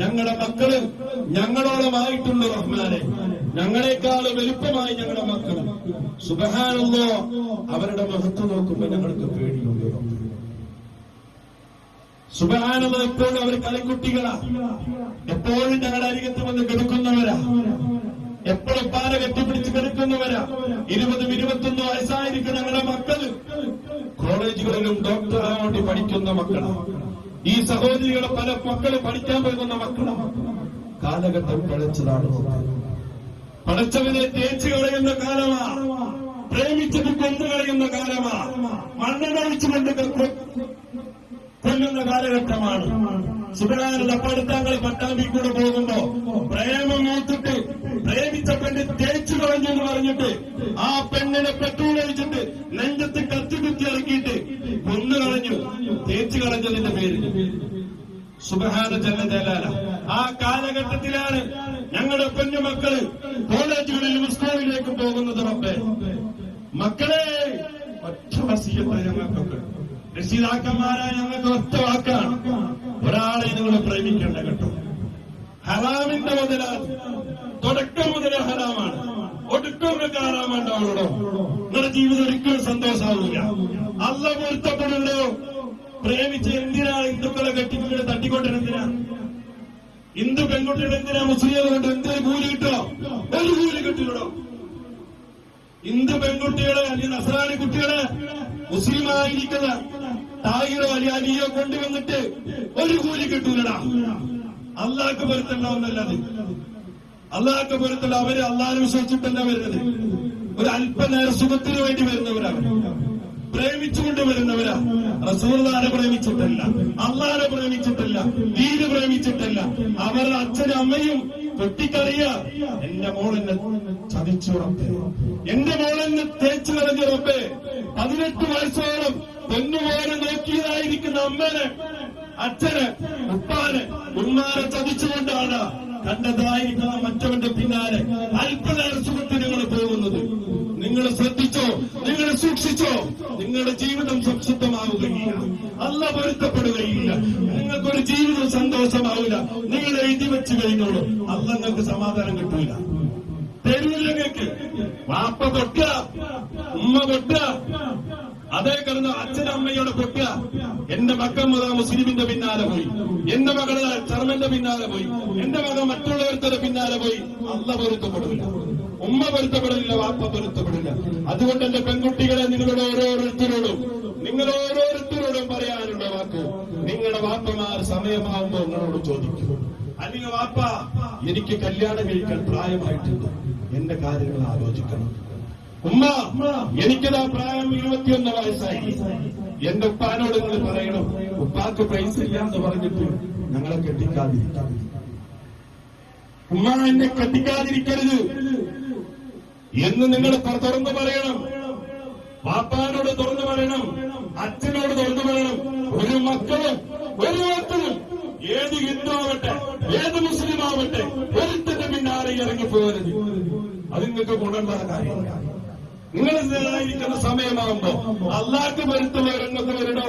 ഞങ്ങളുടെ മക്കൾ ഞങ്ങളോളമായിട്ടുള്ള റഹ്മാനെ. ഞങ്ങളെക്കാൾ വലുപ്പമായി ഞങ്ങളുടെ മക്കൾ സുബഹാനല്ലോ അവരുടെ മഹത്വം നോക്കുമ്പോ ഞങ്ങൾക്ക് പേടിയുണ്ട്. സുബഹാനുള്ള എപ്പോഴും അവർ കളിക്കുട്ടികളാ. എപ്പോഴും ഞങ്ങളുടെ അരികത്ത് വന്ന് കെടുക്കുന്നവരാ എപ്പോഴും പാല കെട്ടിപ്പിടിച്ച് കിടക്കുന്നവരാ. ഇരുപതും ഇരുപത്തൊന്നും വയസ്സായിരിക്കും ഞങ്ങളുടെ മക്കൾ. കോളേജുകളിലും ഡോക്ടറാവേണ്ടി പഠിക്കുന്ന മക്കളാണ് ഈ സഹോദരികളെ പല മക്കൾ പഠിക്കാൻ പോകുന്ന മക്കളാണ് കാലഘട്ടം പഴച്ചതാണ് പടച്ചവനെ തേച്ചു കളയുന്ന കാലമാ. പ്രേമിച്ചത് കൊന്നു കളയുന്ന കാലമാ. മണ്ണെണ്ണ കൊണ്ട് കൊല്ലുന്ന കാലഘട്ടമാണ്. സുബരാനുള്ള പഠിത്തങ്ങൾ പട്ടാമ്പിക്കൂടെ പോകുമ്പോ പ്രേമം പെണ്ണ് എന്ന് പറഞ്ഞിട്ട് ആ പെണ്ണിനെ പെട്രോൾ ഒഴിച്ചിട്ട് നെഞ്ചത്ത് കത്തി കുത്തി ഇറക്കിയിട്ട് കൊന്നു കളഞ്ഞു. തേച്ചു കളഞ്ഞതിന്റെ പേര്. സുബഹാന ജനതേലാല ആ കാലഘട്ടത്തിലാണ് ഞങ്ങളുടെ കുഞ്ഞുമക്കൾ കോളേജുകളിലും സ്കൂളിലേക്കും പോകുന്നത് റബ്ബേ. മക്കളെ ഒറ്റ ഞങ്ങൾക്കൊക്കെ. രക്ഷിതാക്കന്മാരായ ഞങ്ങൾക്ക് ഒറ്റ വാക്കാണ്. ഒരാളെ നിങ്ങൾ പ്രേമിക്കേണ്ട കേട്ടോ. ഹറാമിന്റെ മുതലാണ് തുടക്കം മുതലേ ഹറാമാണ്. ഒടുക്കം ഹറാമുണ്ടാവുള്ളൂ നിങ്ങളുടെ ജീവിതം ഒരിക്കലും സന്തോഷമാവില്ല അല്ല പൊരുത്തപ്പെടുന്നുണ്ടോ പ്രേമിച്ച് എന്തിനാ ഹിന്ദുക്കളെ കെട്ടിക്കൊണ്ട് തട്ടിക്കൊണ്ടിരുന്നിനാ ഹിന്ദു പെൺകുട്ടിയുടെ എന്തിനാ മുസ്ലിം കൊണ്ട് എന്തിനാ കൂലി കിട്ടോ ഒരു കൂലി കിട്ടില്ലടോ. ഹിന്ദു പെൺകുട്ടികളെ അല്ലെങ്കിൽ നസറാണി കുട്ടികളെ മുസ്ലിം മുസ്ലിമായിരിക്കുന്ന തായിറോ അല്ലെങ്കിൽ അലിയോ കൊണ്ടുവന്നിട്ട് ഒരു കൂലി കിട്ടൂലടാ. അള്ളാഹ്ക്ക് പൊരുത്തണ്ടാവുന്നല്ലാതെ അള്ളാഹ്ക്ക് പൊരുത്തല്ല അവർ അള്ളാഹിനെ വിശ്വസിച്ചിട്ടല്ല വരുന്നത്. ഒരു അല്പനേര സുഖത്തിന് വേണ്ടി വരുന്നവരാണ്. പ്രേമിച്ചുകൊണ്ട് വരുന്നവരാ റസൂർദാനെ പ്രേമിച്ചിട്ടല്ല അള്ളാഹിനെ പ്രേമിച്ചിട്ടല്ല ദീന് പ്രേമിച്ചിട്ടല്ല. അവരുടെ അച്ഛനും അമ്മയും പൊട്ടിക്കറിയ എന്റെ മോളെന്നെ ചതിച്ചു എന്റെ മോളെന്നെ തേച്ചു കളഞ്ഞ പതിനെട്ട് വയസ്സോളം പൊന്നുപോലെ നോക്കിയതായിരിക്കുന്ന അമ്മനെ അച്ഛന് ഉപ്പാന് ഉമ്മാനെ ചതിച്ചുകൊണ്ടാണ് കണ്ടതായിരിക്കുന്ന മറ്റവന്റെ പിന്നാലെ അല്പനേര സുഖത്തിന് നിങ്ങൾ പോകുന്നത്. നിങ്ങൾ ശ്രദ്ധിച്ചോ? നിങ്ങൾ സൂക്ഷിച്ചോ? നിങ്ങളുടെ ജീവിതം സംശുദ്ധമാവുകയില്ല അല്ല പൊരുത്തപ്പെടുകയില്ല. നിങ്ങൾക്കൊരു ജീവിതം സന്തോഷമാവില്ല. നിങ്ങൾ എഴുതി വെച്ച് കഴിഞ്ഞോളൂ. അല്ല നിങ്ങൾക്ക് സമാധാനം കിട്ടൂല. തരൂല നിങ്ങൾക്ക്. വാപ്പ കൊട്ട ഉമ്മ കൊട്ട അതേ കിടന്ന അച്ഛനമ്മയുടെ കൊട്ട എന്റെ മക്കൾ മുതൽ മുസ്ലിമിന്റെ പിന്നാലെ പോയി. എന്റെ മകൾ ചർമ്മന്റെ പിന്നാലെ പോയി. എന്റെ മകൾ മറ്റുള്ളവരുടെ പിന്നാലെ പോയി. അല്ല പൊരുത്തപ്പെടില്ല. ഉമ്മ പൊരുത്തപ്പെടില്ല വാപ്പ പൊരുത്തപ്പെടില്ല. അതുകൊണ്ട് എന്റെ പെൺകുട്ടികളെ നിങ്ങളുടെ ഓരോരുത്തരോടും നിങ്ങൾ ഓരോരുത്തരോടും പറയാനുള്ള വാക്ക്. നിങ്ങളുടെ വാപ്പമാർ സമയമാകുമ്പോൾ നിങ്ങളോട് ചോദിക്കും. അല്ലെങ്കിൽ വാപ്പ എനിക്ക് കല്യാണം കഴിക്കാൻ പ്രായമായിട്ടുണ്ട്. എന്റെ കാര്യങ്ങൾ ആലോചിക്കണം. ഉമ്മ എനിക്കതാ പ്രായം ഇരുപത്തിയൊന്ന് വയസ്സായി. എന്റെ ഉപ്പാനോട് നിങ്ങൾ പറയണം ഉപ്പാക്ക് പൈസ ഇല്ല എന്ന് പറഞ്ഞിട്ട് ഞങ്ങളെ കെട്ടിക്കാതിരിക്കാം ഉമ്മ എന്നെ കെട്ടിക്കാതിരിക്കരുത് എന്ന് നിങ്ങൾ തുറന്നു പറയണം. പാപ്പാനോട് തുറന്നു പറയണം. അച്ഛനോട് തുറന്നു പറയണം. ഒരു മക്കളും ഒരു മക്കളും. ഏത് ഹിന്ദു ആവട്ടെ ഏത് മുസ്ലിം ആവട്ടെ ഒരുത്തിന്റെ പിന്നാലെ ഇറങ്ങി പോകരുത് അത് നിങ്ങൾക്ക് ഗുണമുള്ള കാര്യമാണ് നിങ്ങൾ നിങ്ങളായിരിക്കുന്ന സമയമാകുമ്പോ അള്ളാഹ് വരുത്തുന്ന രംഗത്ത് വരണോ